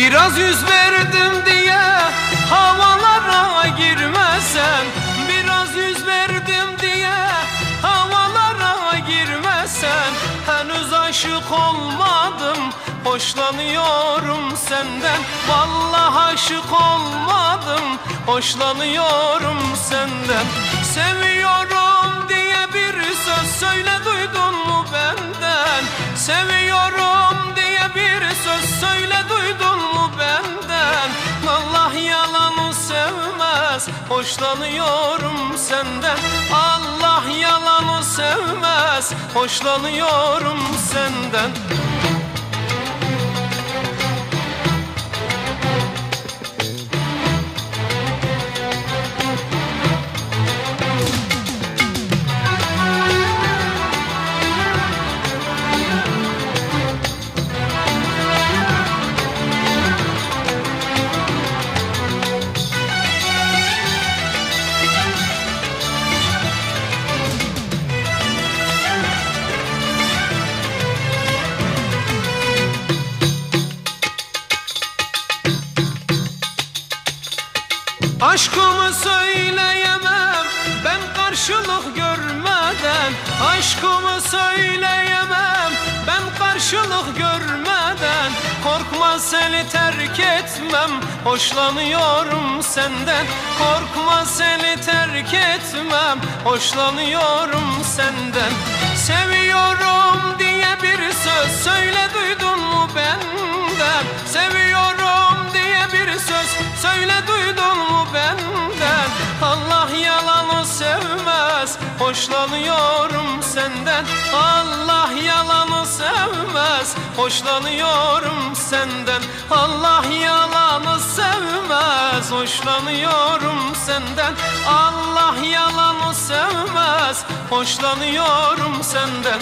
Biraz yüz verdim diye havalara girmesen Biraz yüz verdim diye havalara girmesen Henüz aşık olmadım Hoşlanıyorum senden. Vallahi aşık olmadım Hoşlanıyorum senden. Seviyorum sevmez Hoşlanıyorum senden. Allah yalanı sevmez. Hoşlanıyorum senden Aşkımı söyleyemem ben karşılık görmeden. Aşkımı söyleyemem ben karşılık görmeden. Korkma seni terk etmem hoşlanıyorum senden. Korkma seni terk etmem hoşlanıyorum senden. Seviyorum diye bir söz söyle duydun mu benden? Seviyorum diye bir söz söyle hoşlanıyorum senden. Allah yalanı sevmez. Hoşlanıyorum senden. Allah yalanı sevmez. Hoşlanıyorum senden. Allah yalanı sevmez. Hoşlanıyorum senden